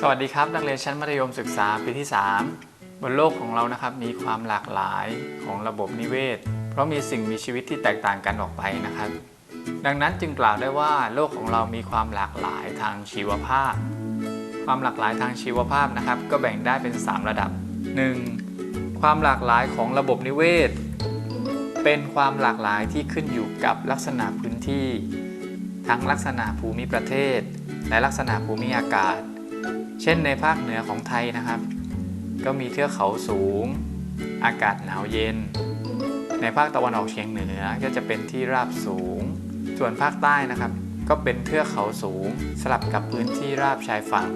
สวัสดีครับนักเรียนชั้นมัธยมศึกษาปีที่ 3 บนโลกของเรานะครับมีความหลากหลายของระบบนิเวศ เพราะมีสิ่งมีชีวิตที่แตกต่างกันออกไปนะครับ ดังนั้นจึงกล่าวได้ว่าโลกของเรามีความหลากหลายทางชีวภาพ ความหลากหลายทางชีวภาพนะครับ ก็แบ่งได้เป็น 3 ระดับ 1. ความหลากหลายของระบบนิเวศ เป็นความหลากหลายที่ขึ้นอยู่กับลักษณะพื้นที่ ทั้งลักษณะภูมิประเทศ และลักษณะภูมิอากาศ เช่นในภาคเหนือของไทยนะครับ ก็มีเทือกเขาสูง อากาศหนาวเย็น ในภาคตะวันออกเฉียงเหนือก็จะเป็นที่ราบสูง ส่วนภาคใต้นะครับ ก็เป็นเทือกเขาสูง สลับกับพื้นที่ราบชายฝั่ง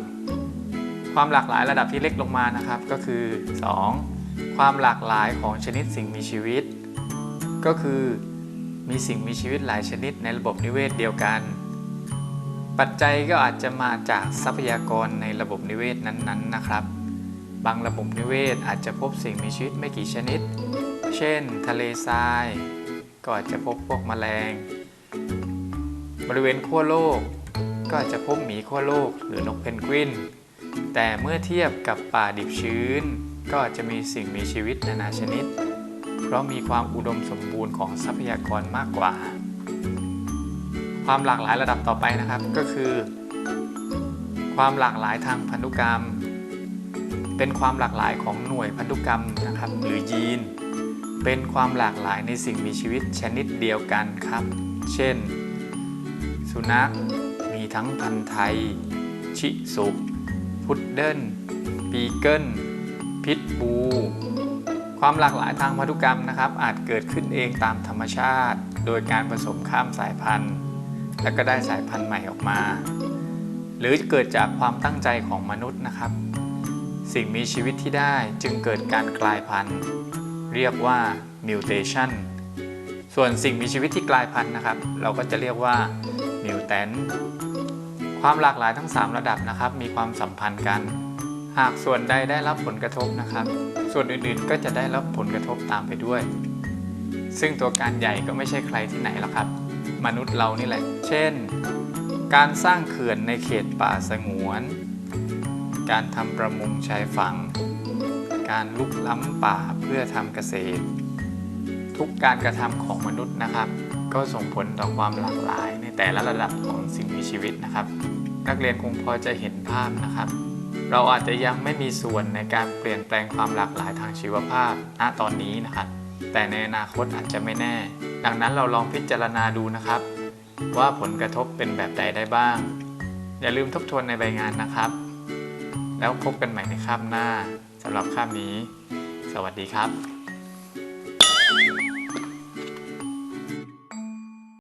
ความหลากหลายระดับที่เล็กลงมานะครับก็คือ 2. ความหลากหลายของชนิดสิ่งมีชีวิต ก็คือมีสิ่งมีชีวิตหลายชนิดในระบบนิเวศเดียวกัน ปัจจัยก็อาจจะมาจากทรัพยากรในระบบนิเวศนั้นๆนะครับ บางระบบนิเวศอาจจะพบสิ่งมีชีวิตไม่กี่ชนิด เช่น ทะเลทราย ก็อาจจะพบพวกแมลง บริเวณขั้วโลก ก็อาจจะพบหมีขั้วโลกหรือนกเพนกวิน แต่เมื่อเทียบกับป่าดิบชื้น ก็อาจจะมีสิ่งมีชีวิตนานาชนิด เพราะมีความอุดมสมบูรณ์ของทรัพยากรมากกว่า ความหลากหลายระดับต่อไปนะครับ ก็คือ ความหลากหลายทางพันธุกรรม เป็นความหลากหลายของหน่วยพันธุกรรมนะครับ หรือยีน เป็นความหลากหลายในสิ่งมีชีวิตชนิดเดียวกันครับ เช่น สุนัขมีทั้งพันธุ์ไทย ชิสุพุดเดิ้ลปีเกิลพิทบู ความหลากหลายทางพันธุกรรมนะครับ อาจเกิดขึ้นเองตามธรรมชาติ โดยการผสมข้ามสายพันธุ์ แล้วก็ได้สายพันธุ์ใหม่ออกมา หรือเกิดจากความตั้งใจของมนุษย์นะครับ สิ่งมีชีวิตที่ได้จึงเกิดการกลายพันธุ์ เรียกว่า mutation ส่วนสิ่งมีชีวิตที่กลายพันธุ์นะครับ เราก็จะเรียกว่า mutant ความหลากหลายทั้ง 3 ระดับนะครับ มีความสัมพันธ์กัน หากส่วนใดได้รับผลกระทบนะครับ ส่วนอื่นๆก็จะได้รับผลกระทบตามไปด้วย ซึ่งตัวการใหญ่ก็ไม่ใช่ใครที่ไหนหรอกครับ มนุษย์เรานี่แหละ เช่น การสร้างเขื่อนในเขตป่าสงวน การทำประมงชายฝั่ง การลุกล้ำป่าเพื่อทำเกษตร ทุกการกระทำของมนุษย์นะครับ ก็ส่งผลต่อความหลากหลายในแต่ละระดับของสิ่งมีชีวิตนะครับ นักเรียนคงพอจะเห็นภาพนะครับ เราอาจจะยังไม่มีส่วนในการเปลี่ยนแปลงความหลากหลายทางชีวภาพณตอนนี้นะครับ แต่ในอนาคตอาจจะไม่แน่ ดังนั้นเราลองพิจารณาดูนะครับ ว่าผลกระทบเป็นแบบใดได้บ้าง อย่าลืมทบทวนในใบงานนะครับ แล้วพบกันใหม่ในคาบหน้าสำหรับคาบนี้ สวัสดีครับ